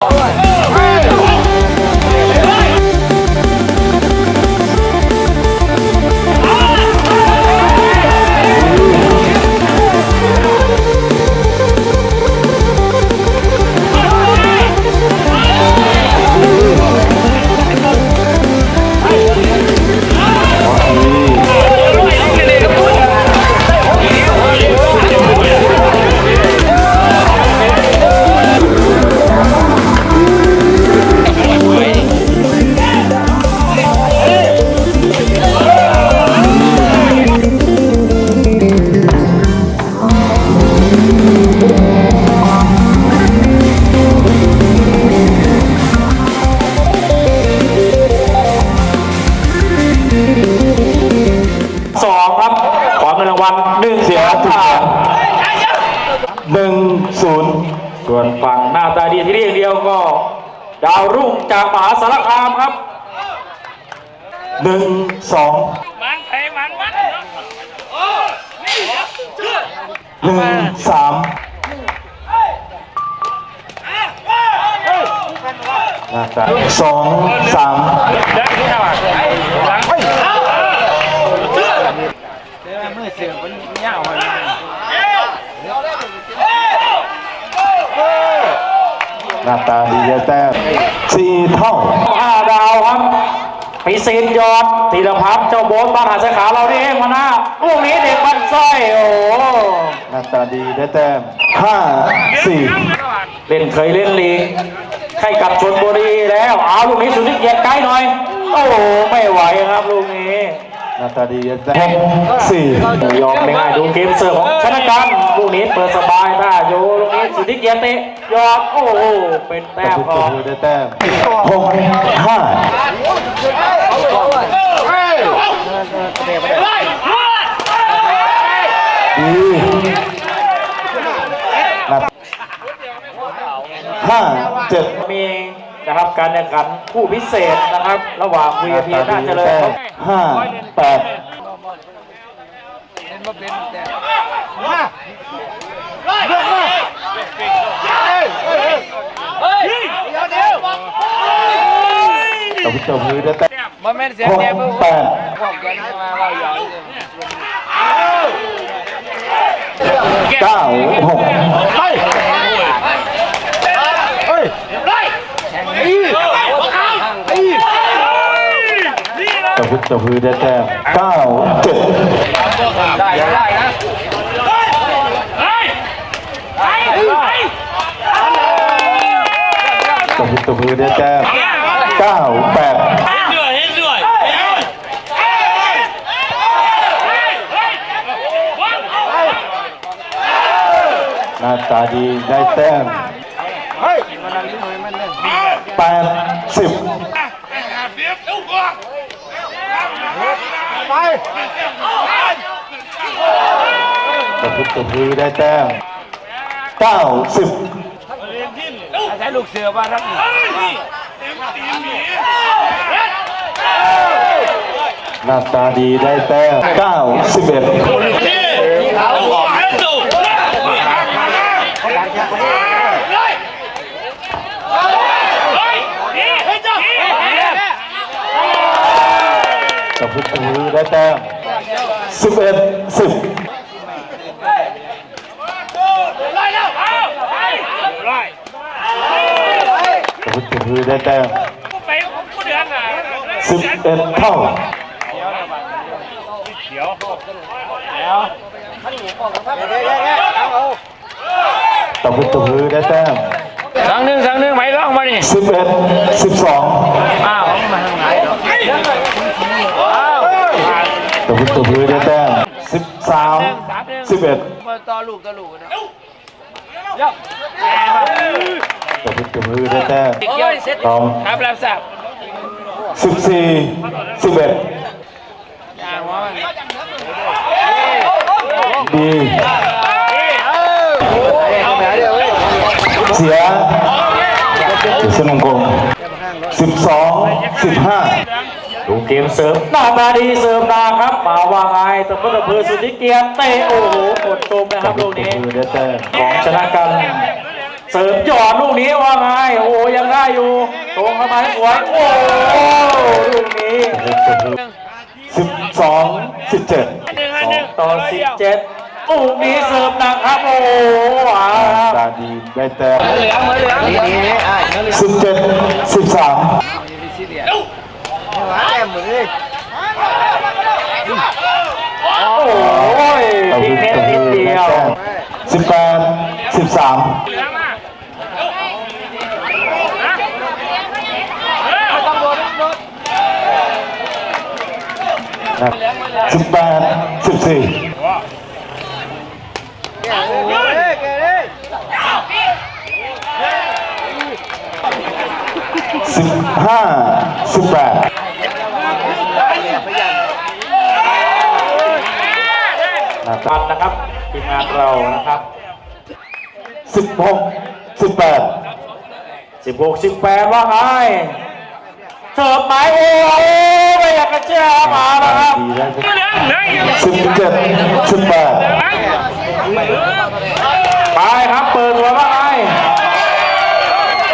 ส หนึ่งสามสองสามแล้วที่ไหน้าตาดีแต้มสี่เท่าห้าดาวครับปีเศษยอดธีรพัฒน์เจ้าโบนบ้านหาดสาขาเรานี่เองมาหน้าลูกนี้เด็กบันสร้อยโอ้ หหน้าตาดีได้แต้มห้าสี่เล่นเคยเล่นลีกให้กับชนบุรีแล้วเอาลูกนี้สุดที่เกียรติไกลหน่อย โอ้โหไม่ไหวครับลูกนี้หน้าตาดีแต่หกสี่ยอมไม่ง่ายดูเกมเสิร์ฟของชนะกันลูกนี้เปิดสบายได้โยลูกนี้สุดที่เกียรติเตะยอมโอ้โหเป็นแต้มของได้แต้มหกห้า ดีนัดห้าเจ็ดมีนะครับการแข่งขันคู่พิเศษนะครับ ระหว่าง VIP น่าเจริญห้าแปดตบตบมือได้แต่มันแม่นเสียงหกแม่มือแปด พวกกันมาเราอย่างเก้าหกตบตบมือได้แต่เก้าเจ็ดได้ได้นะตบตบมือได้แต่เก้าแปด เหนื่อยให้เหนื่อย หน้า ตาดีได้แต้มแปดสิบตบตบมือได้แต้มเก้าสิบใช้ลูกเสือบ้านรักนี่หน้าตาดีได้แต้มเก้าสิบเอ็ด ตบตบมือได้แต้มสิบเอ็ดสิบตบตบมือได้แต้มไปผมผู้เดือนอะสิบเอ็ดเท่า ตบตบมือได้แต้มสังหนึ่งสังหนึ่งไหมร้องมาดิสิบเอ็ดสิบสองอ้าวมาทางไหนตบตบมือได้แต้มสิบสามสิบเอ็ดมาต่อลูกต่อลูกนะตบตบมือได้แต้มเกี่ยวเสร็จตองครับรับทราบสิบสี่สิบเอ็ดย่างว่ามันดี เสียเสนงกงสิบสองสิบห้าดูเกมเสิร์ฟหน้าตาดีเสิร์ฟนาครับมาว่าไงตบตบมือสุดที่เกียรติเตะโอ้โหกดจมนะครับลูกนี้ของชนะกันเสริมหยอดลูกนี้ว่าไงโอ้ยังได้อยู่ตรงเข้ามาให้สวยโอ้ลูกนี้สิบสองสิบเจ็ดหนึ่งสอหนึ่งงต่อสิบเจ็ด ลูกนี้เสิร์ฟหนักครับโอ้ว้าตาดีได้แต้มเหลืองเหลืองนี่นี่อะเหลืองสิบเจ็ดสิบสามซีเรียสแต้มมือโอ้ยทิ้งเน็ตนิดเดียวสิบแปดสิบสามสิบแปดสิบสี่สิบ ห้าสิบแปดตันนะครับทีมงานเรานะครับสิบหกสิบแปดสิบหกสิบแปดว่าไงเสิร์ฟไหมโอ้ไม่อยากกระเจ้ามาแล้วครับดีได้สิบเจ็ดสิบแปด ไปครับเปิดตัวว่าไง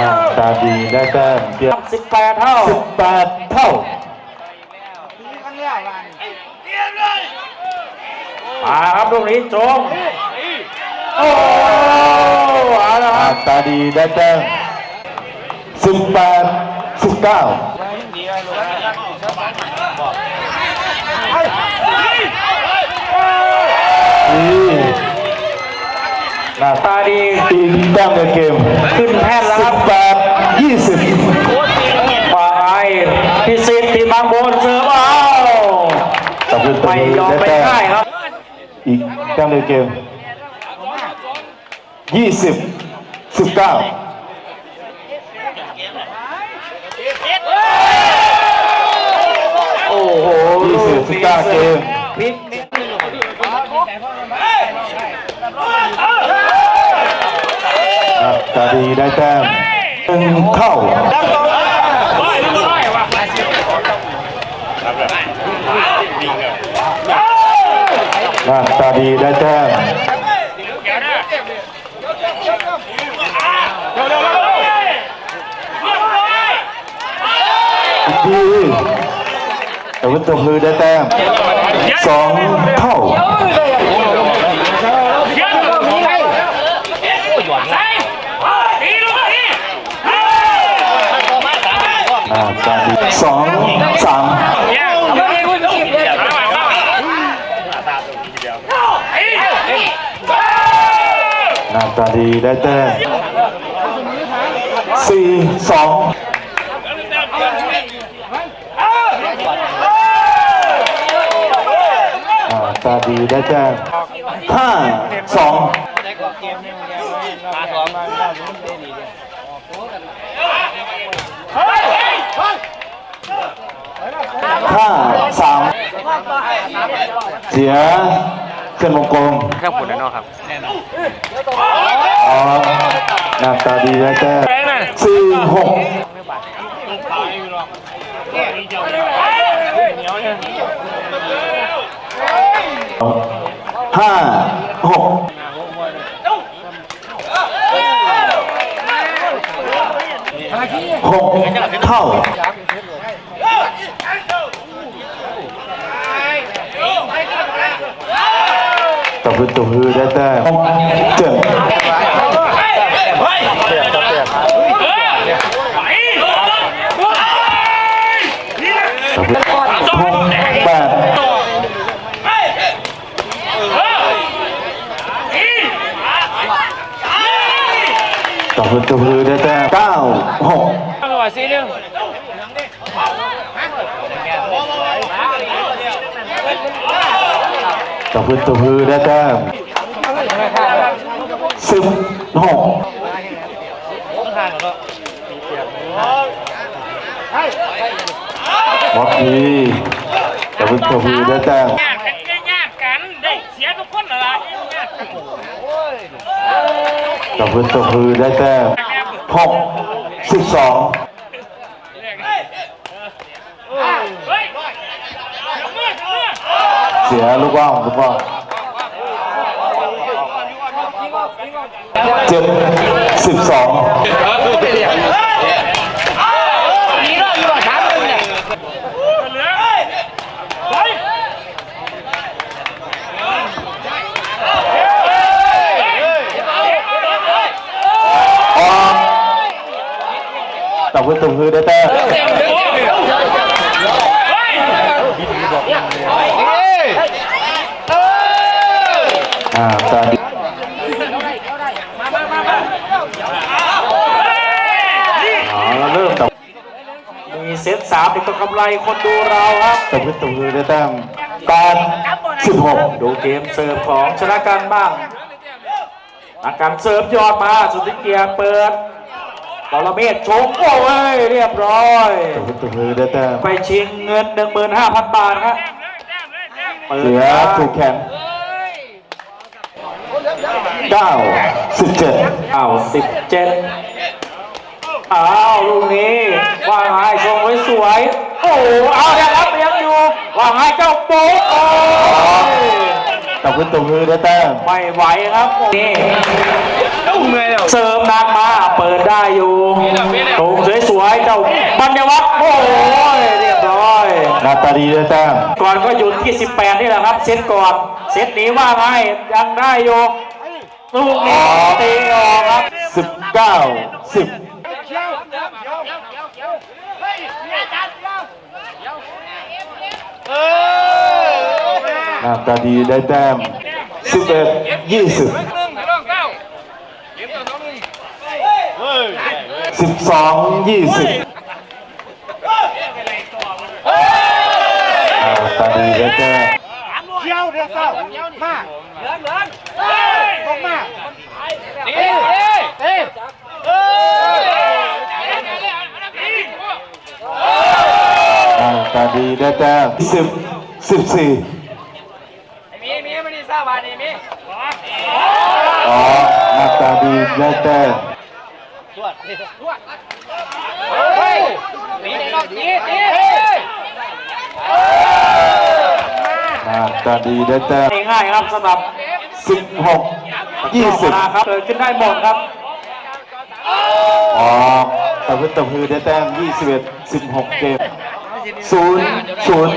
อ่าตา ดีได้แต้มเปรียบสิบแปดเท่าสิบแปดเท่ามาครับลูกนี้โจมโอ้เอาละคอ่ารับตาดีได้แต้มสิบแปดสิบเก้านี่น่าตาดีอีกแต้มในเกม ขึ้นแท่นแล้วสิครับ บแปดยี่สิบว่าไงพิสิทธิ์ทีมบางโบนเสิร์ฟเอาตบเลือดตัวไม่นี้ยอมได้ไม่แต้มได้ครับ อีกแต้มในเกมยี่สิบสิบเก้าโอ้โหยี่สิบสิบเก้าเกมพิกตาดีได้แต้ม หนึ่งเท่าครับตาดีได้แต้มอีแต่ว่าตัวมือได้แต้มสองเท่าอ่าตาดีสองสาม ทีได้แต้มสี่สองตาดีได้แต้มห้าสองห้าสามเสียเส้นวงกลมเครื่องปุ่นแน่นอนครับอ๋อ หน้าตาดีแต้มแรงน่สี่หกห้าหกหกเท่า ตบมือตบมือได้แต้มเจ็ดหกแปดตบมือตบมือได้แต้มเก้าหก จังหวะซีหนึ่ง ตบมือตบมือได้แต้มสิบหกวอกดีตบมือตบมือได้แต้มยากกันยากกันได้เสียทุกคนอล่ะตบมือตบมือได้แต้มหกสิบสอง เฮ้ยยกมือยกมือ เสียลูกว่าวลูกว่าวเจ็ดสิบสองแต่ว่าตุ้มคือได้แต้ม อ่าตอนนี้เอาละเริ่มแต่มีเซตสามนี่ก็กำไรคนดูเราครับแต่ว่าตุ้มคือได้แต้มแปดสิบหกดูเกมเสิร์ฟของชนะการบ้างอาการเสิร์ฟยอดมาสุดที่เกียร์เปิดบอลเมศชงโอ้ยเรียบร้อยแต่ว่าตุ้มคือได้แต้มไปชิงเงิน15,000บาทครับปิดเหลือมาถูกแข่ง เก้าสิบเจ็ดอ้าว17อ้าวลูกนี้ว่าไงชงไว้สวย โอ้โหเอายังรับยังอยู่ว่าไงเจ้าโป๊กโอ้ยแต่ว่าตุ้มคือได้แต้มไม่ไหวครับนี่เมื่อยแล้วเสริมหนักมาเปิดได้อยู่ตรงสวยๆเจ้าปัญญวัฒน์โอ้ยเรียบร้อยหนาตาดีได้แต้มก่อนก็หยุดที่ 18 นี่แหละครับ เซตก่อน เซตนี้ว่าไงยังได้อยู่ ลูกนี้ตีออกครับสิบเก้าสิบหนาตาดีได้แต้มสิบเอ็ดยี่สิบสิบสองยี่สิบตาดีได้แต้ม อ่า ตาดีได้แต้มสิบสิบสี่มีมีไม่ได้ทราบว่านี่มีอ๋อนาตาดีได้แต้มเฮ้ยตีตีตีตีหน้าตาดีได้แต้มง่ายครับสำหรับสิบหก ยี่สิบครับเกิดขึ้นได้หมดครับอ๋อตะพื้นตะพือได้แต้มยี่สิบเอ็ดสิบหกเกมศูนย์ศูนย์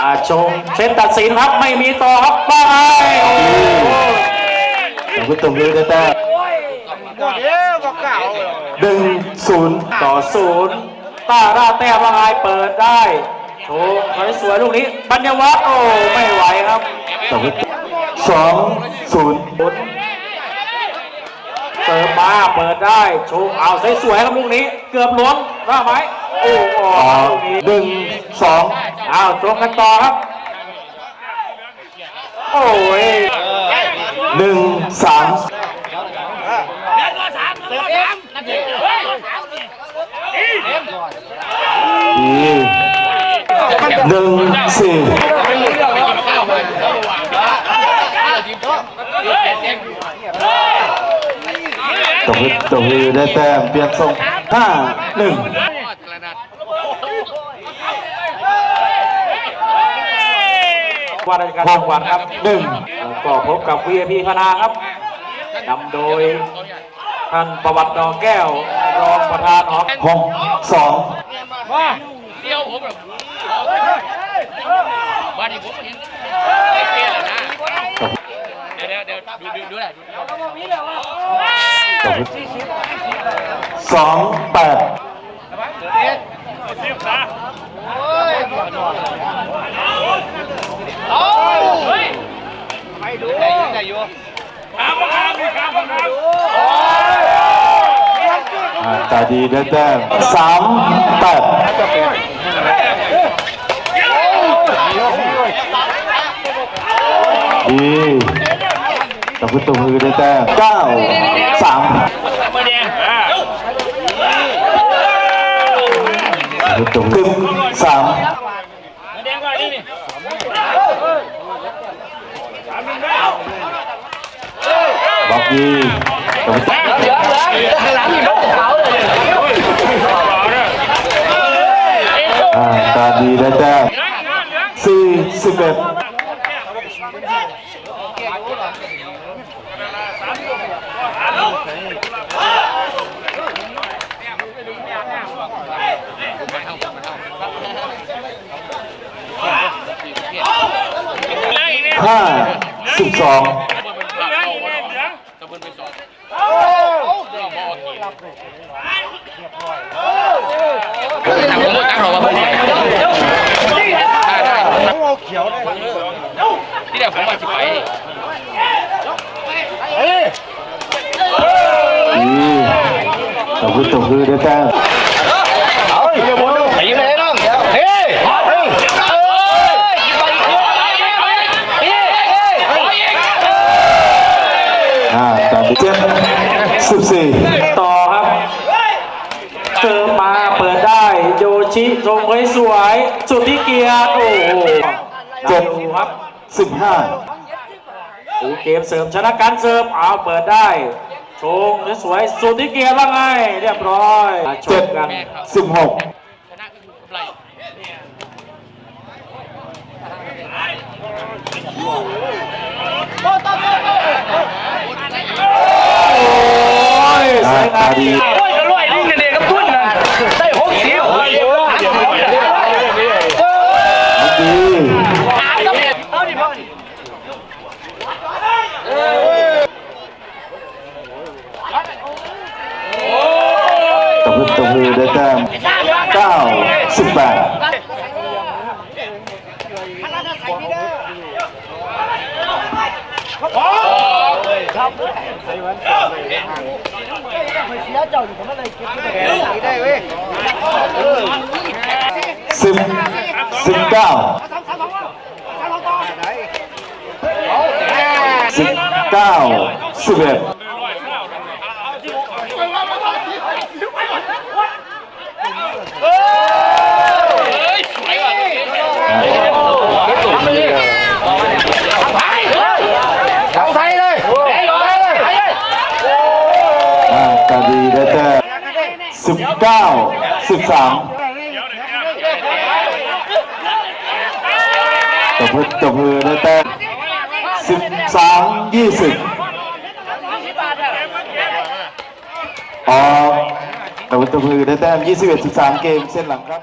อาชงเซตตัดสินครับไม่มีต่อครับบ้าไงโอ้โหตะพื้นตะพือได้แต้มหมดเอ้ยบอกเก่าหนึ่งศูนย์ต่อศูนย์ตาราแต้มว่าไงเปิดได้ โชว์สวยๆลูกนี้ปัญญวัฒน์โอ้ไม่ไหวครับตะพื้นสองศูนย์บุญเสิร์ฟมาเปิดได้โชว์เอาสวยๆครับลูกนี้ เกือบล้นว่าไหมโอ้โหอ๋อลูกนี้หนึ่งสองเอาตรงกันต่อครับ โอ้ยหนึ่งสามดี หนึ่งสี่ตบมือตบมือได้แต้มเปลี่ยนทรงห้าหนึ่งว่าราชการจังหวัดครับหนึ่งก็พบกับ VIP พนาครับนำโดยท่านประวัติดอกแก้ว รองประธานหอหกสองเดียวผม บ้านนี้ผมเห็นไอ้เพี้ยนะเดี๋ยวเดี๋ยวดูดูดูแหละตบมือสองแปดอ่าตาดีได้แต้มสามแปดดีตบมือตบมือได้แต้มสามมาแด งอ่าตบมือตบมือสามมาแดงว่านี่นี่บอกดีตบมืออ่าตาดีได้แต้มสี่สิบเอ็ด ห้าสิบสองตั้งผมตั้งรอว่าเพื่อนได้ได้ต้องเอาเขียวได้ที่เดียวผมมาสิไปเฮ้ย ตบมือตบมือได้แต้มตีเลยน้องเฮ้ยเฮ้ยอ่าตามไปเจ็ดสิบสี่ต่อครับเติมมาเปิดได้ โยชิชงไว้สวย สุดที่เกียร์โอ้โหเจ็ดดูครับสิบห้าดูเกมเสริมชนะการเสริมเอาเปิดได้ ชงสวยๆสุดที่เกียร์ว่าไง เรียบร้อยชเจ็ดมกันสิบหกชนะก็คือกำไรโอ้ยสอ่าวยงาตาม ดี โอ้ยก็รวยดิ้งเด็กกับตุ้นนะได้หกเสียว ดี เอาดิพ่อ ตบมือได้แต้มเก้าสิบแปดสิบสิบเก้าสิบเก้าสิบเอ็ด เฮ้ยสวยว่ะ เอาไทยเลยเอาไทยเลย อ่าตาดีได้แต้มสิบเก้า สิบสามตบมือตบมือได้แต้มสิบสามยี่สิบออกตบมือตบมือได้แต้มยี่สิบเอ็ดสิบสามเกมเส้นหลังครับ